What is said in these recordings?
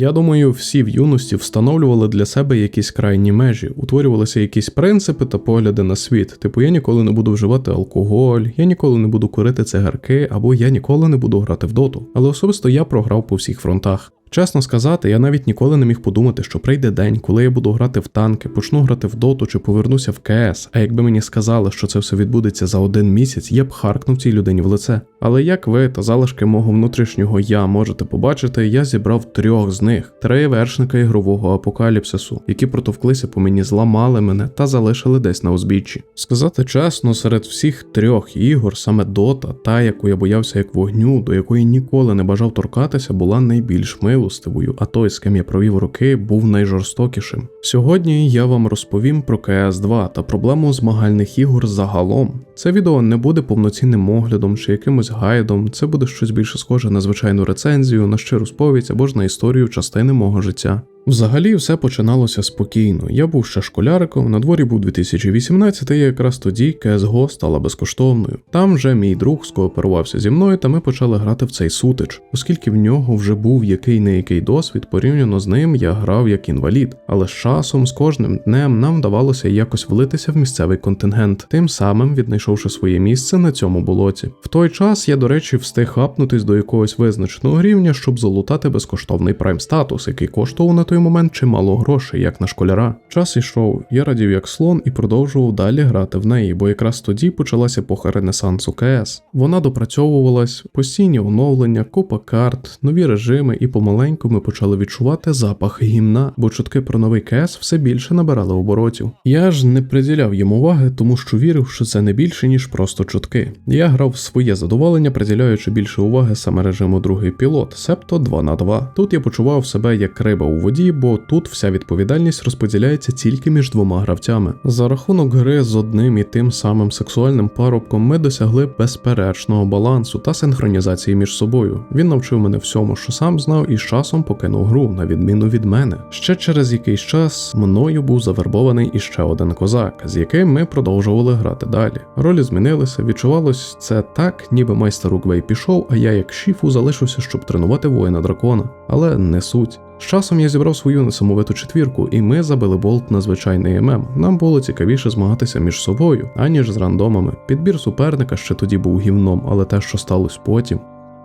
Я думаю, всі в юності встановлювали для себе якісь крайні межі, утворювалися якісь принципи та погляди на світ. Типу, я ніколи не буду вживати алкоголь, я ніколи не буду курити цигарки, або я ніколи не буду грати в доту. Але особисто я програв по всіх фронтах. Чесно сказати, я навіть ніколи не міг подумати, що прийде день, коли я буду грати в танки, почну грати в доту чи повернуся в КС. А якби мені сказали, що це все відбудеться за один місяць, я б харкнув цій людині в лице. Але як ви та залишки мого внутрішнього я можете побачити, я зібрав трьох з них: три вершника ігрового апокаліпсису, які протовклися по мені, зламали мене та залишили десь на узбіччі. Сказати чесно, серед всіх трьох ігор саме Дота, та яку я боявся як вогню, до якої ніколи не бажав торкатися, була найбільш милостивою, а той, з ким я провів роки, був найжорстокішим. Сьогодні я вам розповім про КС 2 та проблему змагальних ігор загалом. Це відео не буде повноцінним оглядом чи якимось гайдом, це буде щось більше схоже на звичайну рецензію, на щиру сповідь або ж на історію частини мого життя. Взагалі все починалося спокійно. Я був ще школяриком, на дворі був 2018, і якраз тоді CSGO стала безкоштовною. Там вже мій друг скооперувався зі мною, та ми почали грати в цей сутич, оскільки в нього вже був який не який досвід, порівняно з ним я грав як інвалід. Але з часом, з кожним днем нам вдавалося якось влитися в місцевий контингент, тим самим віднайшовши своє місце на цьому болоті. В той час я, до речі, встиг хапнутись до якогось визначеного рівня, щоб залутати безкоштовний прайм статус, який коштував на той момент чимало грошей, як на школяра. Час ішов, я радів як слон і продовжував далі грати в неї, бо якраз тоді почалася епоха Ренесансу КС. Вона допрацьовувалась, постійні оновлення, купа карт, нові режими, і помаленьку ми почали відчувати запах гімна, бо чутки про новий КС все більше набирали оборотів. Я ж не приділяв їм уваги, тому що вірив, що це не більше ніж просто чутки. Я грав своє задоволення, приділяючи більше уваги саме режиму другий пілот, себто 2 на 2. Тут я почував себе як риба у воді, бо тут вся відповідальність розподіляється тільки між двома гравцями. За рахунок гри з одним і тим самим сексуальним парубком ми досягли безперечного балансу та синхронізації між собою. Він навчив мене всьому, що сам знав, і з часом покинув гру, на відміну від мене. Ще через якийсь час мною був завербований іще один козак, з яким ми продовжували грати далі. Ролі змінилися, відчувалось це так, ніби майстер Угвей пішов, а я як шіфу залишився, щоб тренувати воїна дракона. Але не суть. З часом я зібрав свою несамовиту четвірку, і ми забили болт на звичайний ММ. Нам було цікавіше змагатися між собою, аніж з рандомами. Підбір суперника ще тоді був гівном, але те, що сталося потім.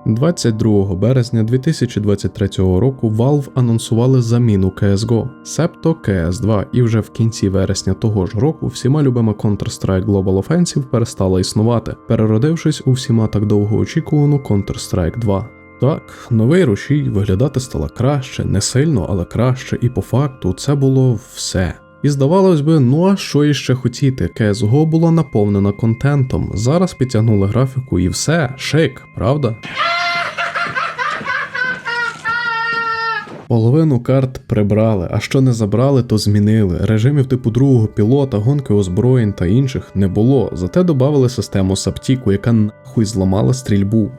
22 березня 2023 року Valve анонсували заміну CSGO, себто CS2, і вже в кінці вересня того ж року всіма любима Counter-Strike Global Offensive перестала існувати, переродившись у всіма так довго очікувану Counter-Strike 2. Так, новий рушій виглядати стало краще, не сильно, але краще, і по факту це було все. І здавалось би, ну а що іще хотіти? CSGO була наповнена контентом. Зараз підтягнули графіку і все, шик, правда? Половину карт прибрали, а що не забрали, то змінили. Режимів типу другого пілота, гонки озброєнь та інших не було. Зате додали систему Саптіку, яка нахуй зламала стрільбу.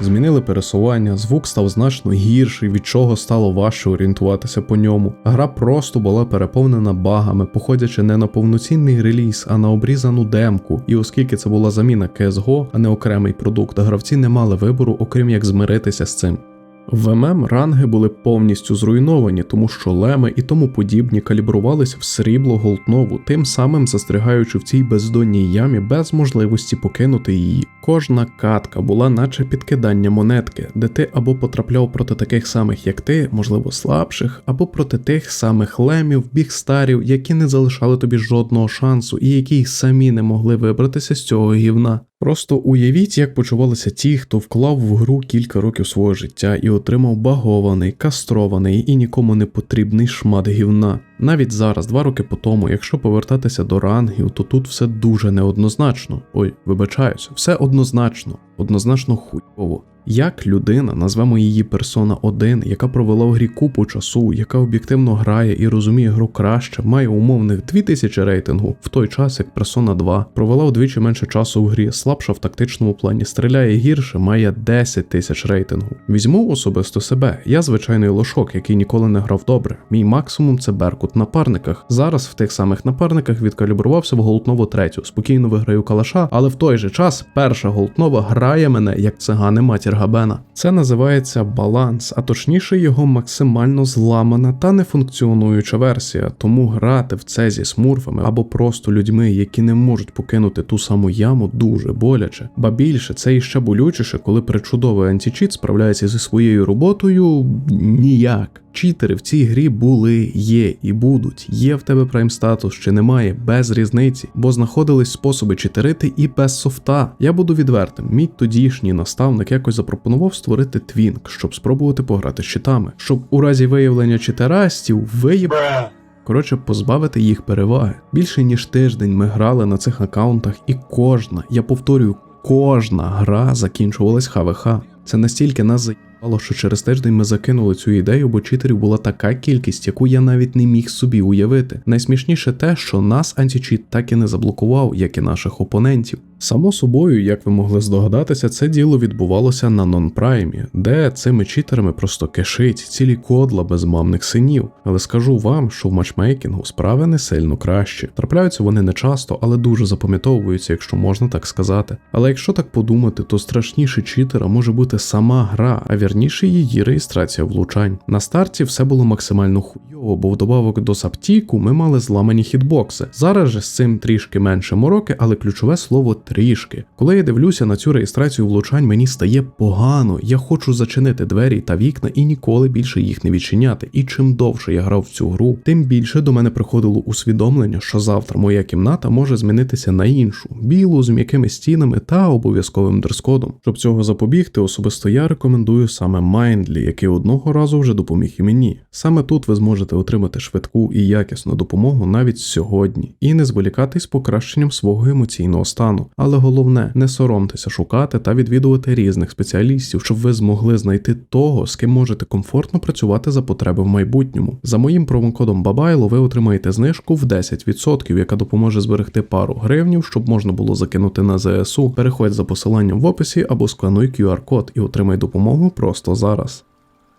Змінили пересування, звук став значно гірший, від чого стало важче орієнтуватися по ньому. Гра просто була переповнена багами, походячи не на повноцінний реліз, а на обрізану демку. І оскільки це була заміна CSGO, а не окремий продукт, гравці не мали вибору, окрім як змиритися з цим. В ММ ранги були повністю зруйновані, тому що леми і тому подібні калібрувалися в срібло голтнову, тим самим застрягаючи в цій бездонній ямі без можливості покинути її. Кожна катка була наче підкидання монетки, де ти або потрапляв проти таких самих, як ти, можливо, слабших, або проти тих самих лемів, бігстарів, які не залишали тобі жодного шансу і які й самі не могли вибратися з цього гівна. Просто уявіть, як почувалися ті, хто вклав в гру кілька років свого життя і отримав багований, кастрований і нікому не потрібний шмат гівна. Навіть зараз, два роки по тому, якщо повертатися до рангів, то тут все дуже неоднозначно. Ой, вибачаюсь, все однозначно, однозначно хуйово. Як людина, назвемо її персона 1, яка провела в грі купу часу, яка об'єктивно грає і розуміє гру краще, має умовних 2000 рейтингу, в той час як персона 2, провела вдвічі менше часу в грі, слабша в тактичному плані, стріляє гірше, має 10 тисяч рейтингу. Візьму особисто себе. Я звичайний лошок, який ніколи не грав добре. Мій максимум це беркут на напарниках. Зараз в тих самих напарниках відкалібрувався в голтнову третю. Спокійно виграю калаша, але в той же час перша голтнова грає мене як цигани матір Габена. Це називається баланс, а точніше його максимально зламана та нефункціонуюча версія. Тому грати в це зі смурфами або просто людьми, які не можуть покинути ту саму яму, дуже боляче. Ба більше це іще болючіше, коли причудовий античіт справляється зі своєю роботою ніяк. Читери в цій грі були, є і будуть. Є в тебе прайм статус чи немає, без різниці, бо знаходились способи читерити і без софта. Я буду відвертим. Мій тодішній наставник якось запропонував створити твінк, щоб спробувати пограти з читами, щоб у разі виявлення читерастів виїб. Коротше, позбавити їх переваги. Більше ніж тиждень ми грали на цих аккаунтах, і кожна, я повторюю, кожна гра закінчувалась ХВХ. Це настільки нас заїбало, що через тиждень ми закинули цю ідею, бо читерів була така кількість, яку я навіть не міг собі уявити. Найсмішніше те, що нас антічіт так і не заблокував, як і наших опонентів. Само собою, як ви могли здогадатися, це діло відбувалося на нонпраймі, де цими читерами просто кишить цілі кодла безмамних синів. Але скажу вам, що в матчмейкінгу справи не сильно краще. Трапляються вони не часто, але дуже запам'ятовуються, якщо можна так сказати. Але якщо так подумати, то страшніше читера може бути сама гра, а вірніше її реєстрація влучань. На старті все було максимально хуйово, бо вдобавок до саптіку ми мали зламані хітбокси. Зараз же з цим трішки менше мороки, але ключове слово трішки. Коли я дивлюся на цю реєстрацію влучань, мені стає погано. Я хочу зачинити двері та вікна і ніколи більше їх не відчиняти. І чим довше я грав в цю гру, тим більше до мене приходило усвідомлення, що завтра моя кімната може змінитися на іншу, білу з м'якими стінами та обов'язковим дрес-кодом. Щоб цього запобігти, особисто я рекомендую саме Mindly, який одного разу вже допоміг і мені. Саме тут ви зможете отримати швидку і якісну допомогу навіть сьогодні, і не зволікати з покращенням свого емоційного стану. Але головне, не соромтеся шукати та відвідувати різних спеціалістів, щоб ви змогли знайти того, з ким можете комфортно працювати за потреби в майбутньому. За моїм промокодом Бабайло ви отримаєте знижку в 10%, яка допоможе зберегти пару гривнів, щоб можна було закинути на ЗСУ. Переходь за посиланням в описі або скануй QR-код і отримай допомогу просто зараз.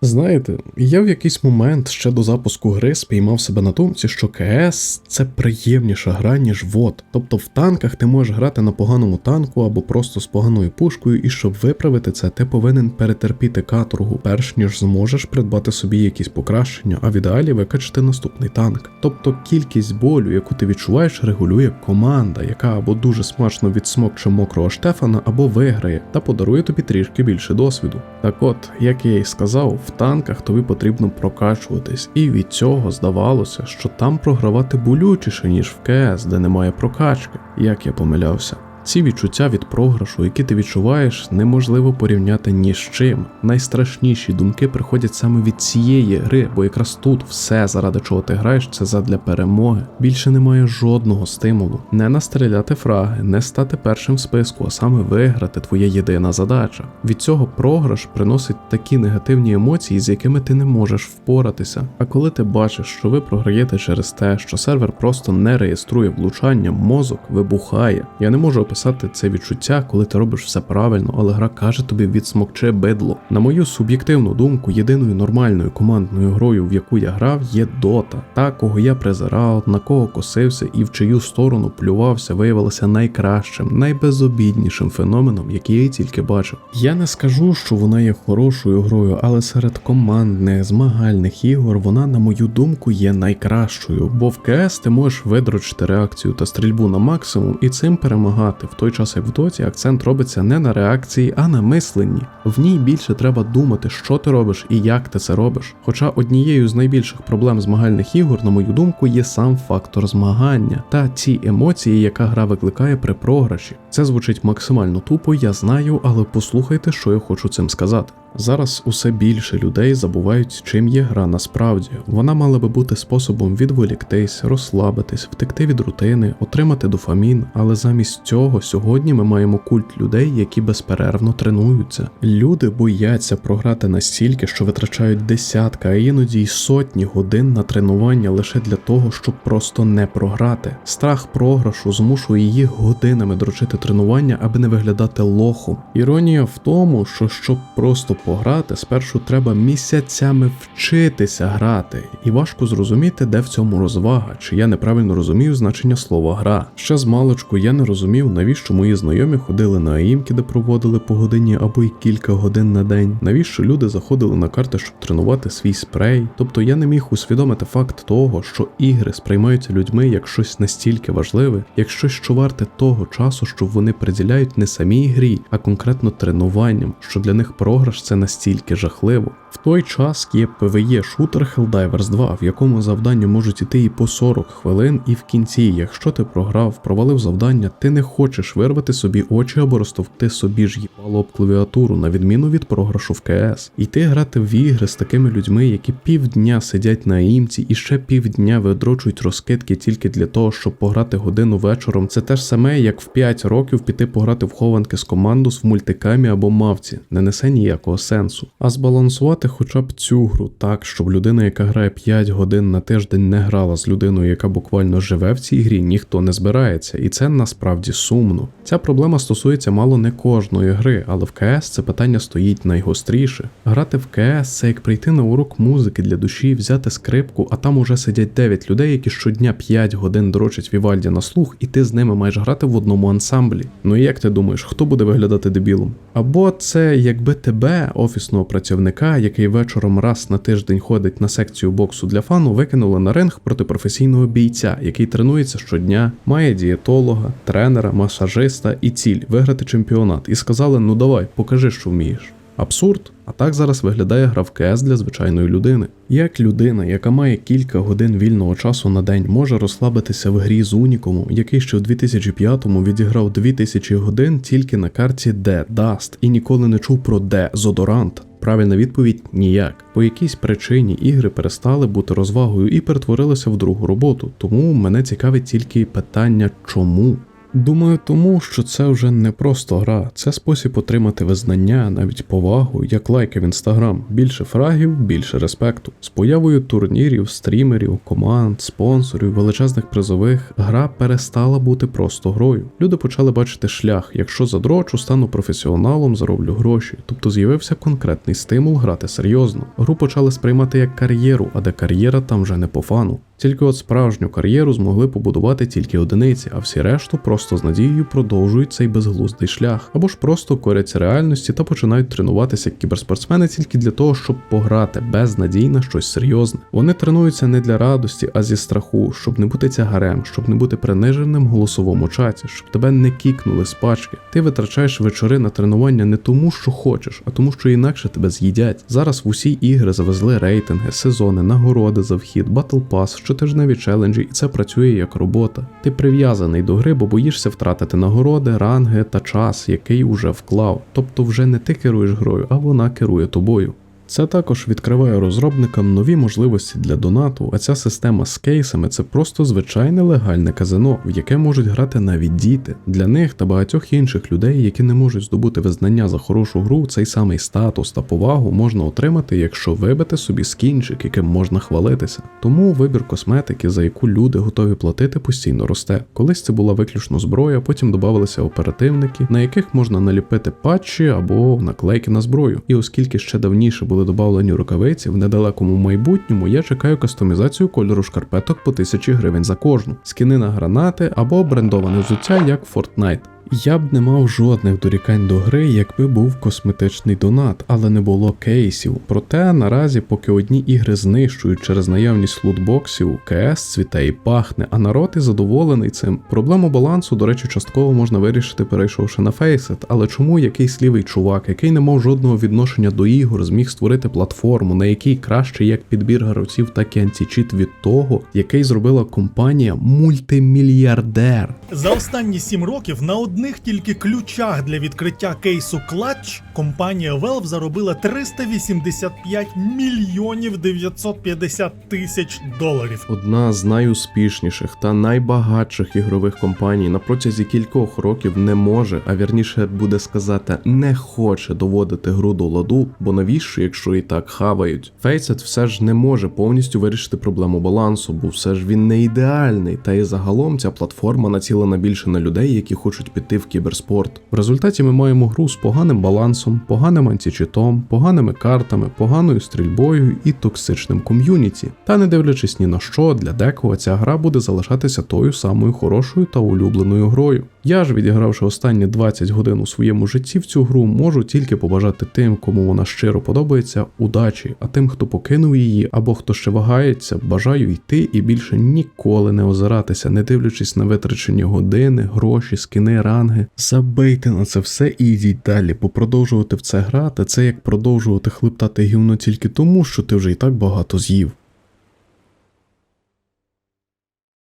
Знаєте, я в якийсь момент ще до запуску гри спіймав себе на думці, що КС це приємніша гра, ніж ВОД. Тобто в танках ти можеш грати на поганому танку або просто з поганою пушкою, і щоб виправити це, ти повинен перетерпіти каторгу, перш ніж зможеш придбати собі якісь покращення, а в ідеалі викачати наступний танк. Тобто кількість болю, яку ти відчуваєш, регулює команда, яка або дуже смачно відсмокче мокрого Штефана, або виграє та подарує тобі трішки більше досвіду. Так от, як я й сказав, в танках тобі потрібно прокачуватись, і від цього здавалося, що там програвати болючіше, ніж в КС, де немає прокачки, як я помилявся. Ці відчуття від програшу, які ти відчуваєш, неможливо порівняти ні з чим. Найстрашніші думки приходять саме від цієї гри, бо якраз тут все, заради чого ти граєш, це задля перемоги. Більше немає жодного стимулу. Не настріляти фраги, не стати першим в списку, а саме виграти твоя єдина задача. Від цього програш приносить такі негативні емоції, з якими ти не можеш впоратися. А коли ти бачиш, що ви програєте через те, що сервер просто не реєструє влучання, мозок вибухає. Я не можу описати це відчуття, коли ти робиш все правильно, але гра каже тобі відсмокче бидло. На мою суб'єктивну думку, єдиною нормальною командною грою, в яку я грав, є Дота. Та, кого я презирав, на кого косився і в чию сторону плювався, виявилася найкращим, найбезобіднішим феноменом, який я тільки бачив. Я не скажу, що вона є хорошою грою, але серед командних змагальних ігор вона, на мою думку, є найкращою, бо в КС ти можеш видрочити реакцію та стрільбу на максимум і цим перемагати в той час, як в доті акцент робиться не на реакції, а на мисленні. В ній більше треба думати, що ти робиш і як ти це робиш. Хоча однією з найбільших проблем змагальних ігор, на мою думку, є сам фактор змагання та ці емоції, яка гра викликає при програші. Це звучить максимально тупо, я знаю, але послухайте, що я хочу цим сказати. Зараз усе більше людей забувають, чим є гра насправді. Вона мала би бути способом відволіктись, розслабитись, втекти від рутини, отримати дофамін. Але замість цього сьогодні ми маємо культ людей, які безперервно тренуються. Люди бояться програти настільки, що витрачають десятка, а іноді й сотні годин на тренування лише для того, щоб просто не програти. Страх програшу змушує їх годинами дрочити тренування, аби не виглядати лохом. Іронія в тому, що щоб просто пограти, спершу треба місяцями вчитися грати, і важко зрозуміти, де в цьому розвага, чи я неправильно розумію значення слова гра. Ще з маличку я не розумів, навіщо мої знайомі ходили на аїмки, де проводили по годині або й кілька годин на день. Навіщо люди заходили на карти, щоб тренувати свій спрей? Тобто я не міг усвідомити факт того, що ігри сприймаються людьми як щось настільки важливе, як щось, що варте того часу, що вони приділяють не самій грі, а конкретно тренуванням, що для них програш це настільки жахливо. В той час є PvE шутер Helldivers 2, в якому завдання можуть іти і по 40 хвилин, і в кінці, якщо ти програв, провалив завдання, ти не хочеш вирвати собі очі або розтовкти собі ж їбало об клавіатуру, на відміну від програшу в КС. Іти грати в ігри з такими людьми, які півдня сидять на імці і ще півдня видрочують розкидки тільки для того, щоб пограти годину вечором. Це те ж саме, як в 5 років піти пограти в хованки з командус в мультикамі або мавці, не несе ніякого сенсу. А збалансувати хоча б цю гру так, щоб людина, яка грає 5 годин на тиждень, не грала з людиною, яка буквально живе в цій грі, ніхто не збирається, і це насправді сумно. Ця проблема стосується мало не кожної гри, але в КС це питання стоїть найгостріше. Грати в КС це як прийти на урок музики для душі, взяти скрипку, а там уже сидять 9 людей, які щодня 5 годин дрочать Вівальді на слух, і ти з ними маєш грати в одному ансамблі. Ну і як ти думаєш, хто буде виглядати дебілом? Або це якби тебе, офісного працівника, який вечором раз на тиждень ходить на секцію боксу для фану, викинули на ринг проти професійного бійця, який тренується щодня, має дієтолога, тренера, масажиста і ціль виграти чемпіонат. І сказали: ну давай, покажи, що вмієш. Абсурд. А так зараз виглядає гра в КС для звичайної людини. Як людина, яка має кілька годин вільного часу на день, може розслабитися в грі з Унікому, який ще в 2005-му відіграв 2000 годин тільки на карті Де Даст і ніколи не чув про Де Зодорант. Правильна відповідь ніяк. По якійсь причині ігри перестали бути розвагою і перетворилися в другу роботу. Тому мене цікавить тільки питання чому. Думаю, тому що це вже не просто гра, це спосіб отримати визнання, навіть повагу, як лайки в інстаграм. Більше фрагів, більше респекту. З появою турнірів, стрімерів, команд, спонсорів, величезних призових, гра перестала бути просто грою. Люди почали бачити шлях, якщо задрочу, стану професіоналом, зароблю гроші. Тобто з'явився конкретний стимул грати серйозно. Гру почали сприймати як кар'єру, а де кар'єра там вже не по фану. Тільки от справжню кар'єру змогли побудувати тільки одиниці, а всі решту просто з надією продовжують цей безглуздий шлях, або ж просто коряться реальності та починають тренуватися як кіберспортсмени тільки для того, щоб пограти без надій на щось серйозне. Вони тренуються не для радості, а зі страху, щоб не бути тягарем, щоб не бути приниженим в голосовому чаті, щоб тебе не кікнули з пачки. Ти витрачаєш вечори на тренування не тому, що хочеш, а тому, що інакше тебе з'їдять. Зараз в усі ігри завезли рейтинги, сезони, нагороди за вхід, батл пас щотижневі челенджі, і це працює як робота. Ти прив'язаний до гри, бо боїшся втратити нагороди, ранги та час, який уже вклав. Тобто вже не ти керуєш грою, а вона керує тобою. Це також відкриває розробникам нові можливості для донату, а ця система з кейсами це просто звичайне легальне казино, в яке можуть грати навіть діти. Для них та багатьох інших людей, які не можуть здобути визнання за хорошу гру, цей самий статус та повагу можна отримати, якщо вибити собі скінчик, яким можна хвалитися. Тому вибір косметики, за яку люди готові платити, постійно росте. Колись це була виключно зброя, потім додавалися оперативники, на яких можна наліпити патчі або наклейки на зброю. І оскільки ще давніше були додавлені рукавиці, в недалекому майбутньому я чекаю кастомізацію кольору шкарпеток по 1000 гривень за кожну, скини на гранати або брендоване взуття як Fortnite. Я б не мав жодних дорікань до гри, якби був косметичний донат, але не було кейсів. Проте наразі, поки одні ігри знищують через наявність лутбоксів, КС цвіте і пахне, а народ і задоволений цим. Проблему балансу, до речі, частково можна вирішити, перейшовши на Faceit, але чому якийсь лівий чувак, який не мав жодного відношення до ігор, зміг створити платформу, на якій краще як підбір гравців, так і античіт від того, який зробила компанія мультимільярдер. За останні сім років на одних тільки ключах для відкриття кейсу Clutch компанія Valve заробила 385 мільйонів 950 тисяч доларів. Одна з найуспішніших та найбагатших ігрових компаній на протязі кількох років не може, а вірніше буде сказати, не хоче доводити гру до ладу, бо навіщо, якщо і так хавають. Faceit все ж не може повністю вирішити проблему балансу, бо все ж він не ідеальний, та і загалом ця платформа націлена більше на людей, які хочуть піти йти в кіберспорт. В результаті ми маємо гру з поганим балансом, поганим античитом, поганими картами, поганою стрільбою і токсичним ком'юніті. Та не дивлячись ні на що, для декого ця гра буде залишатися тою самою хорошою та улюбленою грою. Я ж, відігравши останні 20 годин у своєму житті в цю гру, можу тільки побажати тим, кому вона щиро подобається, удачі, а тим, хто покинув її або хто ще вагається, бажаю йти і більше ніколи не озиратися, не дивлячись на витрачені години, гроші, скини, ранги. Забийте на це все і йдіть далі, бо продовжувати в це грати це як продовжувати хлептати гівно тільки тому, що ти вже і так багато з'їв.